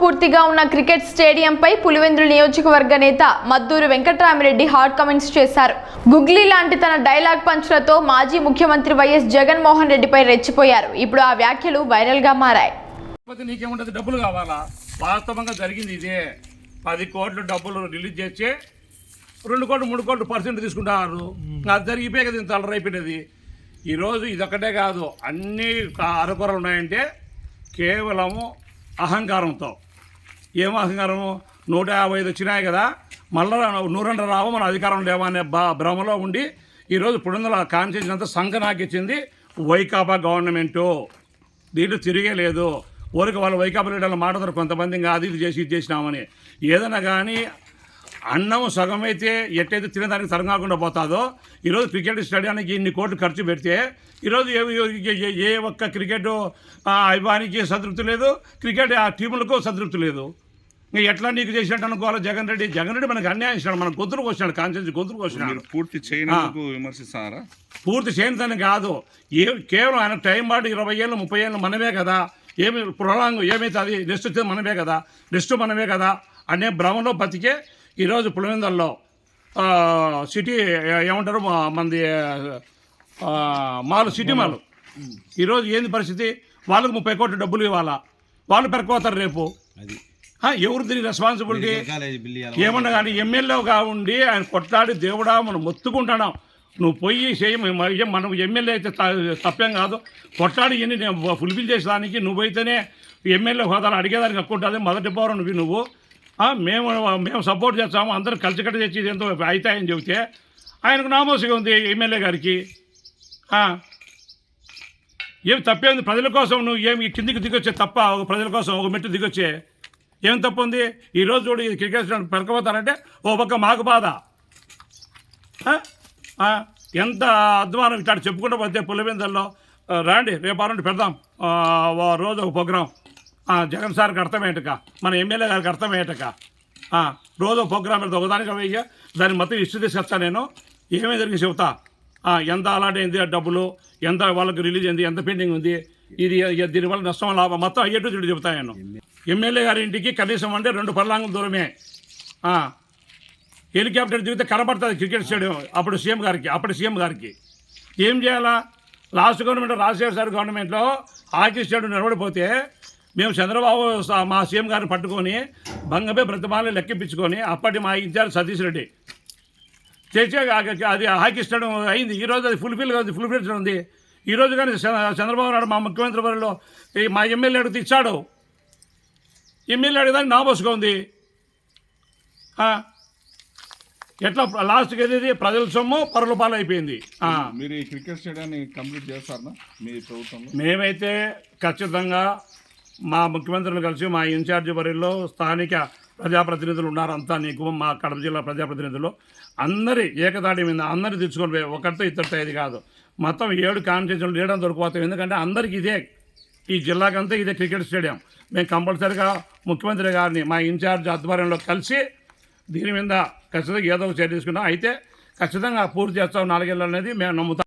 పూర్తిగా ఉన్న క్రికెట్ స్టేడియంపై పులివెందుల నియోజకవర్గ నేత మద్దూరు వెంకట్రామిరెడ్డి హాట్ కామెంట్స్ చేశారు. గుగ్లీ లాంటి తన డైలాగ్ పంచులతో మాజీ ముఖ్యమంత్రి వైఎస్ జగన్మోహన్ రెడ్డిపై రెచ్చిపోయారు. ఇప్పుడు ఆ వ్యాఖ్యలు వైరల్గా మారాయి. నీకేముంటుంది? డబ్బులు కావాలా? వాస్తవంగా జరిగింది ఇదే. పది కోట్లు డబ్బులు రిలీజ్ చేసి రెండు కోట్లు మూడు కోట్లు పర్సెంట్ తీసుకుంటారు. అది జరిగిపోయి కదా ఇంత అలరైపోయినది ఈరోజు ఇదొక్కటే కాదు. అన్ని అరకొరలు ఉన్నాయంటే కేవలము అహంకారంతో. ఏం అహంకారము? నూట యాభై ఐదు వచ్చినాయి కదా. మళ్ళా నూరంట రావు మన అధికారం లేవా అనే బా భ్రమలో ఉండి ఈరోజు పుడిందల కాన్స్టిట్యూషన్ అంతా సంఘ నాకిచ్చింది వైకాపా గవర్నమెంటు. దీంట్లో తిరిగే లేదు. ఊరికి వాళ్ళు వైకాపా లీడర్లు మాట్లాడతారు కొంతమంది ఇంకా అది ఇది చేసి ఇది చేసినామని. ఏదైనా కానీ అన్నం సగం అయితే ఎట్టయితే తినేదానికి తరం కాకుండా పోతాదో ఈరోజు క్రికెట్ స్టేడియానికి ఇన్ని కోట్లు ఖర్చు పెడితే ఈరోజు ఏ ఏ- ఒక్క క్రికెట్ అభిమానికి సంతృప్తి లేదు క్రికెట్ ఆ టీములకు సంతృప్తి లేదు. ఇంకా ఎట్లా నీకు చేసినట్టు అనుకోవాలి జగన్ రెడ్డి? జగన్ రెడ్డి మనకు అన్యాయం ఇచ్చినాడు మన గొంతులకు వచ్చినాడు కాన్స్టిట్యూన్సీ గొంతులకు వచ్చినాడు మీరు పూర్తి చేయనందుకు విమర్శిస్తారా? పూర్తి చేయనిదని కాదు ఏ కేవలం ఆయన టైం పాటు ఇరవై ఏళ్ళు ముప్పై ఏళ్ళు మనమే కదా ఏమి ప్రొలాంగ్ ఏమైతుంది నెక్స్ట్ వచ్చేది మనమే కదా నెక్స్ట్ మనమే కదా అనే భ్రమంలో బతికే ఈరోజు పులివెందల్లో సిటీ ఏమంటారు మనది మాల్ సిటీ మాల్. ఈరోజు ఏంది పరిస్థితి? వాళ్ళకు ముప్పై కోట్ల డబ్బులు ఇవ్వాలా? వాళ్ళు పెరకపోతారు రేపు. ఎవరు దీనికి రెస్పాన్సిబిలిటీ ఏమన్నా కానీ ఎమ్మెల్యేగా ఉండి ఆయన కొట్లాడి దేవుడా మనం మొత్తుకుంటున్నాం నువ్వు పోయి చేయి మనం ఎమ్మెల్యే అయితే తప్పేం కాదు. కొట్లాడి ఇన్ని నేను ఫుల్ఫిల్ చేసేదానికి నువ్వైతేనే ఎమ్మెల్యే హోదాలు అడిగేదానికి హక్కు ఉంటుంది. మొదటి పౌరం నువ్వు నువ్వు. మేము మేము సపోర్ట్ చేస్తాము అందరూ కలిసికట్టు తెచ్చి ఎంతో అవుతాయని చెబితే ఆయనకు నామోసిగా ఉంది ఎమ్మెల్యే గారికి. ఏమి తప్పేంది ప్రజల కోసం నువ్వు ఏమి కిందికి దిగొచ్చే తప్ప ఒక ప్రజల కోసం ఒక మెట్టు దిగొచ్చే ఏం తప్పు ఉంది ఈరోజు చూడు ఇది క్రికెట్ స్టేడియం పెరకపోతారంటే ఓ పక్క మాకు బాధ. ఎంత అధ్వానం ఇట్లా చెప్పుకుంటూ పోతే పులివెందల్లో రాండి రేపు పెడదాం. ఓ రోజు ఒక ప్రోగ్రాం. జగన్ సార్కి అర్థమయ్యేటక మన ఎమ్మెల్యే గారికి అర్థమయ్యేటక రోజు ఒక పెడతా ఒకదానికి వెయ్యి దాన్ని మొత్తం ఇష్ట తీసుకొస్తా నేను. ఏమేమి జరిగి చెబుతా? ఎంత అలాంటి అయింది డబ్బులు? ఎంత వాళ్ళకి రిలీజ్ అయింది? ఎంత పెండింగ్ ఉంది? ఇది దీనివల్ల నష్టం లాభం? మొత్తం అయ్యేట్టు చూడు చెబుతా నేను. ఎమ్మెల్యే గారి ఇంటికి కనీసం అంటే రెండు పర్లాంగుల దూరమే. హెలికాప్టర్ దిగితే కనబడుతుంది క్రికెట్ స్టేడియం. అప్పుడు సీఎం గారికి అప్పుడు సీఎం గారికి. ఏం చేయాలా? లాస్ట్ గవర్నమెంట్ రాజశేఖర్ సార్ గవర్నమెంట్లో హాకీ స్టేడియం నిలబడిపోతే మేము చంద్రబాబు మా సీఎం గారిని పట్టుకొని బంగపై ప్రతిమాలను లెక్కింపించుకొని అప్పటి మా ఇన్ఛార్జ్ సతీష్ రెడ్డి. చేసే అది హాకీ స్టేడియం అయింది. ఈరోజు అది ఫుల్ఫిల్గా ఉంది ఫుల్ఫిల్ ఉంది. ఈరోజు కానీ చంద్రబాబు నాయుడు మా ముఖ్యమంత్రి వారిలో ఈ మా ఎమ్మెల్యే అడిగితే ఇచ్చాడు. ఎమ్మెల్యే అడిగేదానికి నామోసుగా ఉంది. ఎట్లా లాస్ట్కి ఏది ప్రజల సొమ్ము పరుల పాలు అయిపోయింది. మీరు ఈ క్రికెట్ స్టేడియాన్ని కంప్లీట్ చేస్తారా మీ ప్రభుత్వంలో? మేమైతే ఖచ్చితంగా మా ముఖ్యమంత్రులు కలిసి మా ఇన్ఛార్జి వరిలో స్థానిక ప్రజాప్రతినిధులు ఉన్నారు. అంతా నీకు మా కడప జిల్లా ప్రజాప్రతినిధులు. అందరి ఏకతాటి మీద అందరి తెచ్చుకొని పోయి ఒకరితో ఇద్దరితో ఇది కాదు. మొత్తం ఏడు కాన్స్టిట్యూన్లు ఏడం దొరికిపోతాయి ఎందుకంటే అందరికీ ఇదే. ఈ జిల్లాకంతా ఇదే క్రికెట్ స్టేడియం. మేము కంపల్సరీగా ముఖ్యమంత్రి గారిని మా ఇన్ఛార్జ్ ఆధ్వర్యంలో కలిసి దీని మీద ఖచ్చితంగా ఏదో ఒక చర్య తీసుకున్నాం అయితే ఖచ్చితంగా పూర్తి చేస్తాం నాలుగేళ్ళు అనేది మేము నమ్ముతాం.